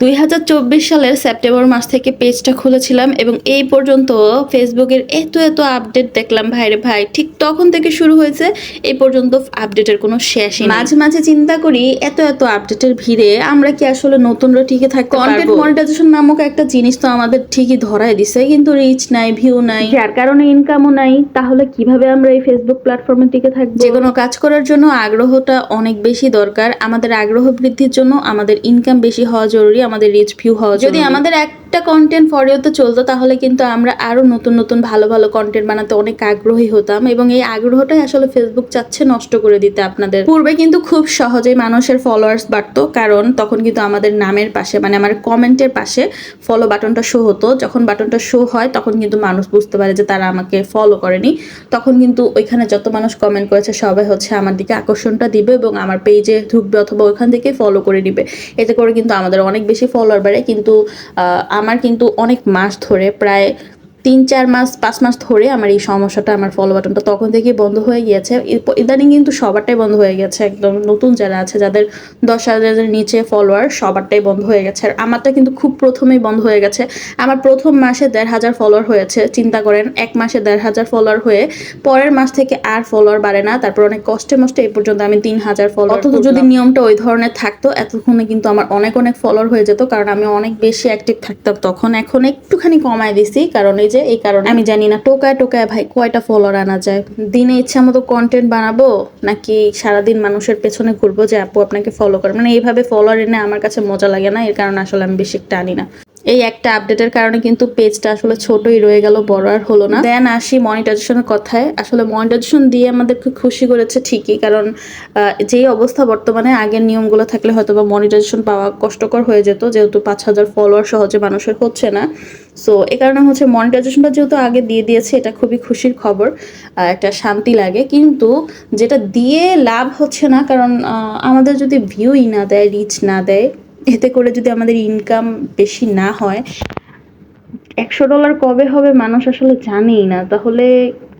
দুই হাজার চব্বিশ সালের সেপ্টেম্বর মাস থেকে পেজটা খুলেছিলাম এবং এই পর্যন্ত ফেসবুকের এত এত আপডেট দেখলাম। ভাইরে ভাই ঠিক তখন থেকে শুরু হয়েছে এই পর্যন্ত আপডেটের কোনো শেষ নেই। মাঝে মাঝে চিন্তা করি এত এত আপডেটের ভিড়ে আমরা কি আসলে নতুনরা টিকে থাকতে কন্টেন্ট মনিটাইজেশন নামক একটা জিনিস তো আমাদের ঠিকই ধরায় দিছে কিন্তু রিচ নাই ভিউ নাই। যার কারণে ইনকামও নাই তাহলে কীভাবে আমরা এই ফেসবুক প্ল্যাটফর্মে টিকে থাকব? যে কোনো কাজ করার জন্য আগ্রহটা অনেক বেশি দরকার। আমাদের আগ্রহ বৃদ্ধির জন্য আমাদের ইনকাম বেশি হওয়া জরুরি। আমাদের রিচ ভিউ হওয়া যদি আমাদের একটা কন্টেন্ট ফরিওতে চলতো তাহলে কিন্তু আমরা আরও নতুন নতুন ভালো ভালো কন্টেন্ট বানাতে অনেক আগ্রহী হতাম এবং এই আগ্রহটাই আসলে ফেসবুক চাচ্ছে নষ্ট করে দিতে আপনাদের। পূর্বে কিন্তু খুব সহজেই মানুষের ফলোয়ার্স বাড়তো কারণ তখন কিন্তু আমাদের নামের পাশে মানে আমার কমেন্টের পাশে ফলো বাটনটা শো হতো। যখন বাটনটা শো হয় তখন কিন্তু মানুষ বুঝতে পারে যে তারা আমাকে ফলো করেনি। তখন কিন্তু ওইখানে যত মানুষ কমেন্ট করেছে সবাই হচ্ছে আমার দিকে আকর্ষণটা দিবে এবং আমার পেজে ঢুকবে অথবা ওইখান থেকে ফলো করে নিবে। এতে করে কিন্তু আমাদের অনেক বেশি ফলোয়ার বাড়ে কিন্তু আমার কিন্তু অনেক মাস ধরে প্রায় তিন চার মাস পাঁচ মাস ধরে আমার এই সমস্যাটা আমার ফলো বাটনটা তখন থেকেই বন্ধ হয়ে গিয়েছে। ইদানিং কিন্তু সবারটাই বন্ধ হয়ে গেছে একদম নতুন যারা আছে যাদের দশ হাজারের নিচে ফলোয়ার সবারটাই বন্ধ হয়ে গেছে। আর আমারটা কিন্তু খুব প্রথমেই বন্ধ হয়ে গেছে। আমার প্রথম মাসে দেড় হাজার ফলোয়ার হয়েছে চিন্তা করেন এক মাসে দেড় হাজার ফলোয়ার হয়ে পরের মাস থেকে আর ফলোয়ার বাড়ে না তারপর অনেক কষ্টে মষ্টে এই পর্যন্ত আমি তিন হাজার ফলোয়ার অথচ যদি নিয়মটা ওই ধরনের থাকতো এতক্ষণে কিন্তু আমার অনেক অনেক ফলোয়ার হয়ে যেত কারণ আমি অনেক বেশি অ্যাক্টিভ থাকতাম। তখন এখন একটুখানি কমায় দিছি কারণ এই যে এই কারণে। আমি জানি না, টোকায় টোকায় ভাই কয়টা ফলোয়ার আনা যায়? দিনে ইচ্ছা মতো কন্টেন্ট বানাবো নাকি সারাদিন মানুষের পেছনে ঘুরবো যে, আপু, আপনাকে ফলো করে মানে এইভাবে ফলোয়ার এনে আমার কাছে মজা লাগে না, এর কারণে আসলে আমি বেশি একটা না। এই একটা আপডেটের কারণে কিন্তু পেজটা আসলে ছোটই রয়ে গেল, বড় আর হলো না। দেন আসি মনিটাইজেশনের কথায়। আসলে মনিটাইজেশন দিয়ে আমাদেরকে খুশি করেছে ঠিকই, কারণ যেই অবস্থা বর্তমানে, আগের নিয়মগুলো থাকলে হয়তো বা মনিটাইজেশন পাওয়া কষ্টকর হয়ে যেত, যেহেতু পাঁচ হাজার ফলোয়ার সহজে মানুষের হচ্ছে না। সো এ কারণে হচ্ছে মনিটাইজেশনটা যেহেতু আগে দিয়ে দিয়েছে, এটা খুবই খুশির খবর একটা শান্তি লাগে। কিন্তু যেটা দিয়ে লাভ হচ্ছে না, কারণ আমাদের যদি ভিউই না দেয় রিচ না দেয় এতে করে যদি আমাদের ইনকাম বেশি না হয়, একশো ডলার কবে হবে মানুষ আসলে জানেই না। তাহলে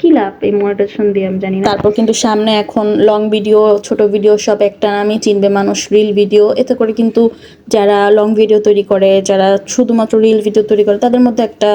কি লাভ এই মনিটাইজেশন দিয়ে আমি জানি না। তারপর কিন্তু সামনে এখন লং ভিডিও ছোট ভিডিও সব একটা নামই চিনবে মানুষ রিল ভিডিও এতে করে কিন্তু যারা লং ভিডিও তৈরি করে, যারা শুধুমাত্র রিল ভিডিও তৈরি করে, তাদের মধ্যে একটা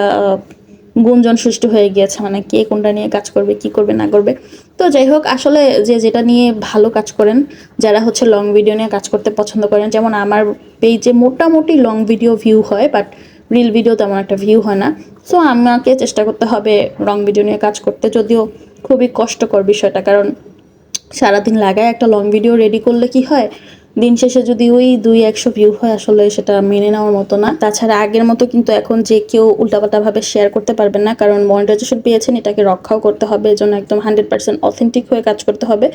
গুঞ্জন সৃষ্টি হয়ে গিয়েছে মানে কে কোনটা নিয়ে কাজ করবে, কি করবে, না করবে। তো যাই হোক, আসলে যে যেটা নিয়ে ভালো কাজ করেন, যারা হচ্ছে লং ভিডিও নিয়ে কাজ করতে পছন্দ করেন, যেমন আমার পেজে মোটামুটি লং ভিডিও ভিউ হয় বাট রিল ভিডিও তেমন একটা ভিউ হয় না। সো আমাকে চেষ্টা করতে হবে লং ভিডিও নিয়ে কাজ করতে, যদিও খুবই কষ্টকর বিষয়টা, কারণ সারাদিন লাগায় একটা লং ভিডিও রেডি করলে কি হয় দিন শেষে যদি ওই দুই একশো ভিউ হয়, আসলে সেটা মেনে নেওয়ার মতো না। তাছাড়া আগের মতো কিন্তু এখন যে কেউ উল্টাপাল্টা ভাবে শেয়ার করতে পারবেন না, কারণ মনিটাইজেশন পেয়েছেন, এটাকে রক্ষাও করতে হবে, এজন্য একদম হান্ড্রেড পার্সেন্ট অথেন্টিক হয়ে কাজ করতে হবে।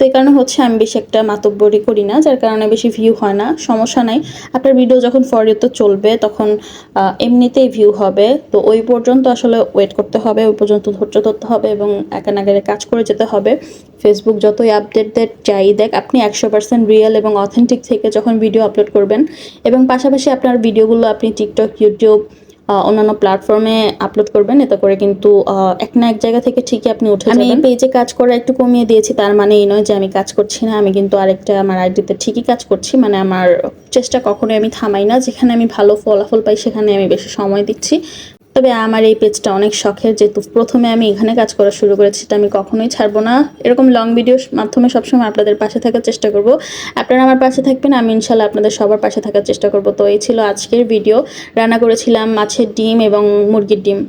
তো এই কারণে হচ্ছে আমি বেশি একটা মাতব্বরি করি না, যার কারণে বেশি ভিউ হয় না। সমস্যা নাই। আপনার ভিডিও যখন ফরিয়তে চলবে, তখন এমনিতেই ভিউ হবে। তো ওই পর্যন্ত আসলে ওয়েট করতে হবে, ওই পর্যন্ত ধৈর্য ধরতে হবে এবং একা নাগারে কাজ করে যেতে হবে। ফেসবুক যতই আপডেট দেয় চাই দেখ আপনি একশো পার্সেন্ট রিয়েল এবং অথেন্টিক থেকে যখন ভিডিও আপলোড করবেন, এবং পাশাপাশি আপনার ভিডিওগুলো আপনি টিকটক ইউটিউব অন্যান্য প্ল্যাটফর্মে আপলোড করবেন। এতে করে কিন্তু এক না এক জায়গা থেকে ঠিকই আপনি উঠে আমি এই পেজে কাজ করা একটু কমিয়ে দিয়েছি তার মানে এই নয় যে আমি কাজ করছি না। আমি কিন্তু আরেকটা আমার আইডিতে ঠিকই কাজ করছি মানে আমার চেষ্টা কখনোই আমি থামাই না। যেখানে আমি ভালো ফলাফল পাই সেখানে আমি বেশি সময় দিচ্ছি। তবে আমার এই পেজটা অনেক শখের, যেহেতু প্রথমে আমি এখানে কাজ করা শুরু করেছি, সেটা আমি কখনোই ছাড়বো না। এরকম লং ভিডিওর মাধ্যমে সবসময় আপনাদের পাশে থাকার চেষ্টা করব। আপনারা আমার পাশে থাকবেন, আমি ইনশাল্লাহ আপনাদের সবার পাশে থাকার চেষ্টা করব। তো এই ছিল আজকের ভিডিও রান্না করেছিলাম মাছের ডিম এবং মুরগির ডিম।